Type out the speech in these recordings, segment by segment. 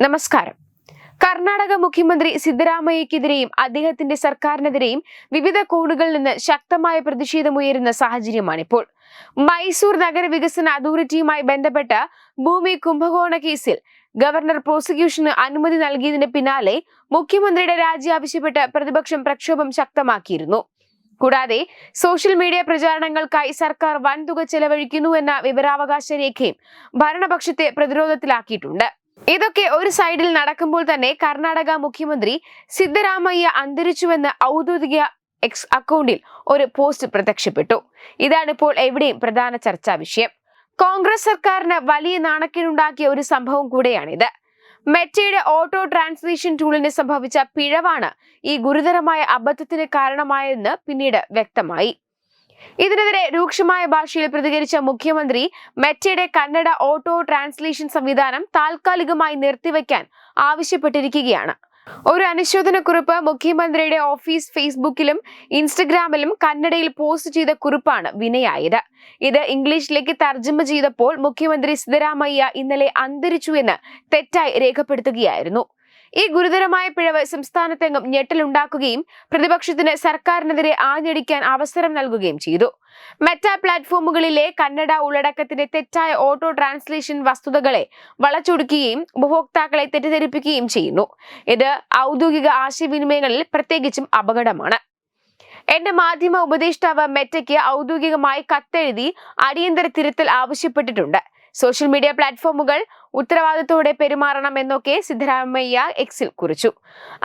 നമസ്കാരം. കർണാടക മുഖ്യമന്ത്രി സിദ്ധരാമയ്യക്കെതിരെയും അദ്ദേഹത്തിന്റെ സർക്കാരിനെതിരെയും വിവിധ കോണുകളിൽ നിന്ന് ശക്തമായ പ്രതിഷേധമുയരുന്ന സാഹചര്യമാണിപ്പോൾ. മൈസൂർ നഗര വികസന അതോറിറ്റിയുമായി ബന്ധപ്പെട്ട ഭൂമി കുംഭകോണ കേസിൽ ഗവർണർ പ്രോസിക്യൂഷന് അനുമതി നൽകിയതിന് പിന്നാലെ മുഖ്യമന്ത്രിയുടെ രാജി ആവശ്യപ്പെട്ട് പ്രതിപക്ഷം പ്രക്ഷോഭം ശക്തമാക്കിയിരുന്നു. കൂടാതെ സോഷ്യൽ മീഡിയ പ്രചാരണങ്ങൾക്കായി സർക്കാർ വൻതുക ചെലവഴിക്കുന്നു എന്ന വിവരാവകാശ രേഖയും ഭരണപക്ഷത്തെ പ്രതിരോധത്തിലാക്കിയിട്ടുണ്ട്. ഇതൊക്കെ ഒരു സൈഡിൽ നടക്കുമ്പോൾ തന്നെ കർണാടക മുഖ്യമന്ത്രി സിദ്ധരാമയ്യ അന്തരിച്ചുവെന്ന് ഔദ്യോഗിക എക്സ് അക്കൗണ്ടിൽ ഒരു പോസ്റ്റ് പ്രത്യക്ഷപ്പെട്ടു. ഇതാണ് ഇപ്പോൾ എവിടെയും പ്രധാന ചർച്ചാ വിഷയം. കോൺഗ്രസ് സർക്കാരിന് വലിയ നാണക്കേടുണ്ടാക്കിയ ഒരു സംഭവം കൂടെയാണിത്. മെറ്റയുടെ ഓട്ടോ ട്രാൻസ്ലേഷൻ ടൂളിന് സംഭവിച്ച പിഴവാണ് ഈ ഗുരുതരമായ അബദ്ധത്തിന് കാരണമായതെന്ന് പിന്നീട് വ്യക്തമായി. ഇതിനെതിരെ രൂക്ഷമായ ഭാഷയിൽ പ്രതികരിച്ച മുഖ്യമന്ത്രി മെറ്റയുടെ കന്നഡ ഓട്ടോ ട്രാൻസ്ലേഷൻ സംവിധാനം താൽക്കാലികമായി നിർത്തിവെക്കാൻ ആവശ്യപ്പെട്ടിരിക്കുകയാണ്. ഒരു അനുശോചന കുറിപ്പ് മുഖ്യമന്ത്രിയുടെ ഓഫീസ് ഫേസ്ബുക്കിലും ഇൻസ്റ്റഗ്രാമിലും കന്നഡയിൽ പോസ്റ്റ് ചെയ്ത കുറിപ്പാണ് വിനയായത്. ഇത് ഇംഗ്ലീഷിലേക്ക് തർജമ ചെയ്തപ്പോൾ മുഖ്യമന്ത്രി സിദ്ധരാമയ്യ ഇന്നലെ അന്തരിച്ചു എന്ന് തെറ്റായി രേഖപ്പെടുത്തുകയായിരുന്നു. ഈ ഗുരുതരമായ പിഴവ് സംസ്ഥാനത്തെങ്ങും ഞെട്ടലുണ്ടാക്കുകയും പ്രതിപക്ഷത്തിന് സർക്കാരിനെതിരെ ആഞ്ഞടിക്കാൻ അവസരം നൽകുകയും ചെയ്തു. മെറ്റ പ്ലാറ്റ്ഫോമുകളിലെ കന്നഡ ഉള്ളടക്കത്തിന്റെ തെറ്റായ ഓട്ടോ ട്രാൻസ്ലേഷൻ വസ്തുതകളെ വളച്ചൊടുക്കുകയും ഉപഭോക്താക്കളെ തെറ്റിദ്ധരിപ്പിക്കുകയും ചെയ്യുന്നു. ഇത് ഔദ്യോഗിക ആശയവിനിമയങ്ങളിൽ പ്രത്യേകിച്ചും അപകടമാണ്. എന്റെ മാധ്യമ ഉപദേഷ്ടാവ് മെറ്റയ്ക്ക് ഔദ്യോഗികമായി കത്തെഴുതി അടിയന്തര തിരുത്തൽ ആവശ്യപ്പെട്ടിട്ടുണ്ട്. സോഷ്യൽ മീഡിയ പ്ലാറ്റ്ഫോമുകൾ ഉത്തരവാദിത്തോടെ പെരുമാറണം എന്നൊക്കെ സിദ്ധരാമയ്യ എക്സിൽ കുറിച്ചു.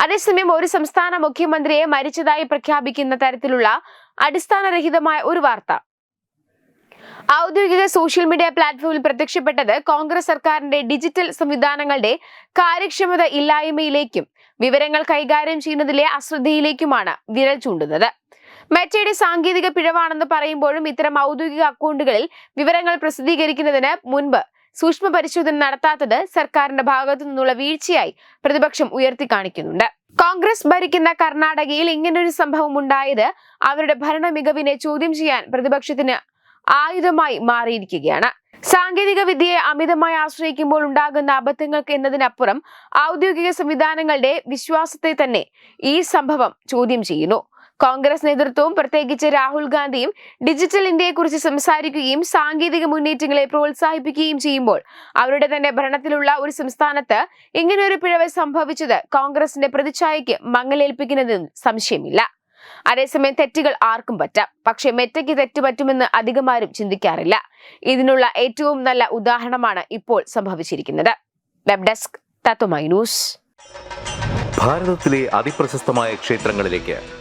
അതേസമയം ഒരു സംസ്ഥാന മുഖ്യമന്ത്രിയെ മരിച്ചതായി പ്രഖ്യാപിക്കുന്ന തരത്തിലുള്ള അടിസ്ഥാനരഹിതമായ ഒരു വാർത്ത. ഔദ്യോഗിക സോഷ്യൽ മീഡിയ പ്ലാറ്റ്ഫോമിൽ പ്രത്യക്ഷപ്പെട്ടത് കോൺഗ്രസ് സർക്കാരിന്റെ ഡിജിറ്റൽ സംവിധാനങ്ങളുടെ കാര്യക്ഷമത ഇല്ലായ്മയിലേക്കും വിവരങ്ങൾ കൈകാര്യം ചെയ്യുന്നതിലെ അശ്രദ്ധയിലേക്കുമാണ് വിരൽ ചൂണ്ടുന്നത്. മെറ്റയുടെ സാങ്കേതിക പിഴവാണെന്ന് പറയുമ്പോഴും ഇത്തരം ഔദ്യോഗിക അക്കൗണ്ടുകളിൽ വിവരങ്ങൾ പ്രസിദ്ധീകരിക്കുന്നതിന് മുൻപ് സൂക്ഷ്മ പരിശോധന നടത്താത്തത് സർക്കാരിന്റെ ഭാഗത്തു നിന്നുള്ള വീഴ്ചയായി പ്രതിപക്ഷം ഉയർത്തി കാണിക്കുന്നുണ്ട്. കോൺഗ്രസ് ഭരിക്കുന്ന കർണാടകയിൽ ഇങ്ങനൊരു സംഭവം ഉണ്ടായത് അവരുടെ ഭരണ മികവിനെ ചോദ്യം ചെയ്യാൻ പ്രതിപക്ഷത്തിന് ആയുധമായി മാറിയിരിക്കുകയാണ്. സാങ്കേതിക വിദ്യയെ അമിതമായി ആശ്രയിക്കുമ്പോൾ ഉണ്ടാകുന്ന അബദ്ധങ്ങൾക്ക് എന്നതിനപ്പുറം ഔദ്യോഗിക സംവിധാനങ്ങളുടെ വിശ്വാസത്തെ തന്നെ ഈ സംഭവം ചോദ്യം ചെയ്യുന്നു. കോൺഗ്രസ് നേതൃത്വവും പ്രത്യേകിച്ച് രാഹുൽ ഗാന്ധിയും ഡിജിറ്റൽ ഇന്ത്യയെക്കുറിച്ച് സംസാരിക്കുകയും സാങ്കേതിക മുന്നേറ്റങ്ങളെ പ്രോത്സാഹിപ്പിക്കുകയും ചെയ്യുമ്പോൾ അവരുടെ തന്നെ ഭരണത്തിലുള്ള ഒരു സംസ്ഥാനത്ത് ഇങ്ങനെ ഒരു പിഴവ് സംഭവിച്ചത് കോൺഗ്രസിന്റെ പ്രതിച്ഛായയ്ക്ക് മങ്ങലേൽപ്പിക്കുന്നതെന്ന് സംശയമില്ല. അതേസമയം തെറ്റുകൾ ആർക്കും പറ്റാം. പക്ഷേ മെറ്റയ്ക്ക് തെറ്റ് പറ്റുമെന്ന് അധികമാരും ചിന്തിക്കാറില്ല. ഇതിനുള്ള ഏറ്റവും നല്ല ഉദാഹരണമാണ് ഇപ്പോൾ സംഭവിച്ചിരിക്കുന്നത്. വെബ് ഡെസ്ക് ഭാരതത്തിലെ അതിപ്രശസ്തമായ ക്ഷേത്രങ്ങളിലേക്ക്